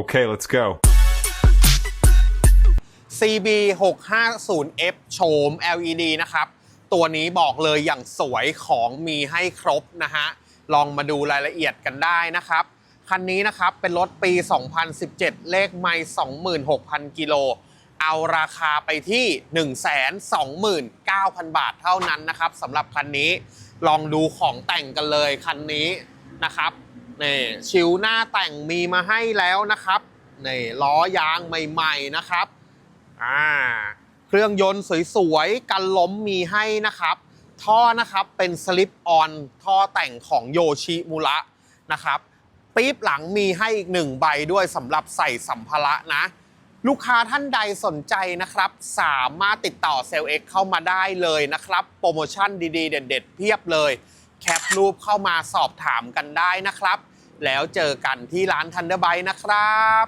Okay, let's go. CB 650F โฉม LED นะครับ ตัวนี้บอกเลยอย่างสวยของมีให้ครบนะฮะ ลองมาดูรายละเอียดกันได้นะครับ คันนี้นะครับเป็นรถปี 2017 เลขไม่26,000 กิโล เอาราคาไปที่ 129,000 บาทเท่านั้นนะครับสำหรับคันนี้ ลองดูของแต่งกันเลยคันนี้นะครับ นี่ชิวหน้าแต่งมีมาให้แล้วนะครับนี่ล้อยางใหม่ๆนะครับอ่าเครื่องยนต์สวยๆกันล้มมีให้นะครับ ท่อนะครับเป็นสลิปออนท่อแต่งของโยชิมุระนะครับปี๊บหลังมีให้อีกหนึ่งใบด้วยสำหรับใส่สัมภาระนะ ลูกค้าท่านใดสนใจนะครับ สามารถติดต่อเซลล์เอ็กเข้ามาได้เลยนะครับ โปรโมชั่นดีๆ เด็ดๆ เพียบเลย แคปรูปเข้ามาสอบถามกันได้นะครับ แล้วเจอกันที่ร้านทันเดอร์ไบนะครับ